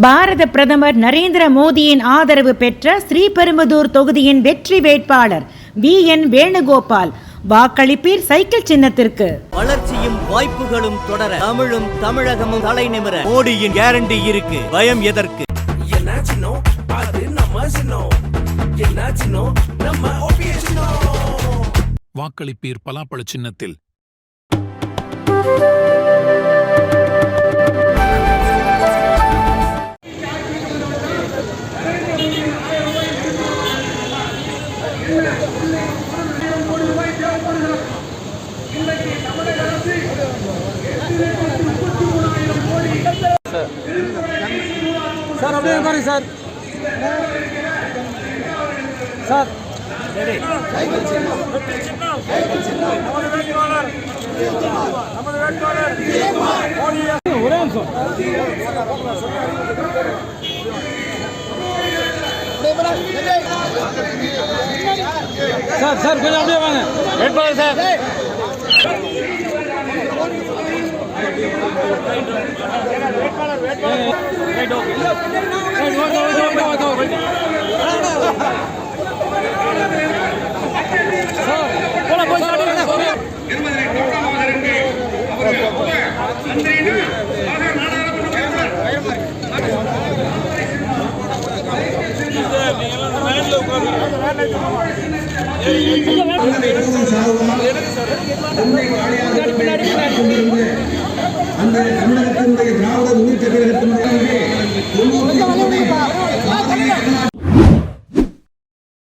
பாரத பிரதமர் நரேந்திர மோடியின் ஆதரவு பெற்ற ஸ்ரீபெரும்புதூர் தொகுதியின் வெற்றி வேட்பாளர் வி. என். வேணுகோபால். வாக்களிப்பீர் சைக்கிள் சின்னத்திற்கு. வளர்ச்சியும் வாய்ப்புகளும் தொடர தமிழும் தமிழகமும் தலை நிமிர மோடியின் கேரண்டி இருக்கு. பயம் எதற்கு? என்னாச்சுனோ அது நம்ம சின்னம் என்னாச்சுனோ நம்ம ஓபிஎஸ்னோ வாக்களிப்பீர் பலாப்பழ சின்னத்தில் சார் அப்படியே உட்காருங்க சார் சார் ஒரே நிமிஷம் சார் சார் கொஞ்சம் அப்படியே வாங்க. வெயிட் பண்ணுங்க சார். நீங்க தமிழகத்தினுடைய திராவிட முன்னேற்ற கழகத்தினுடைய தொண்ணூத்தி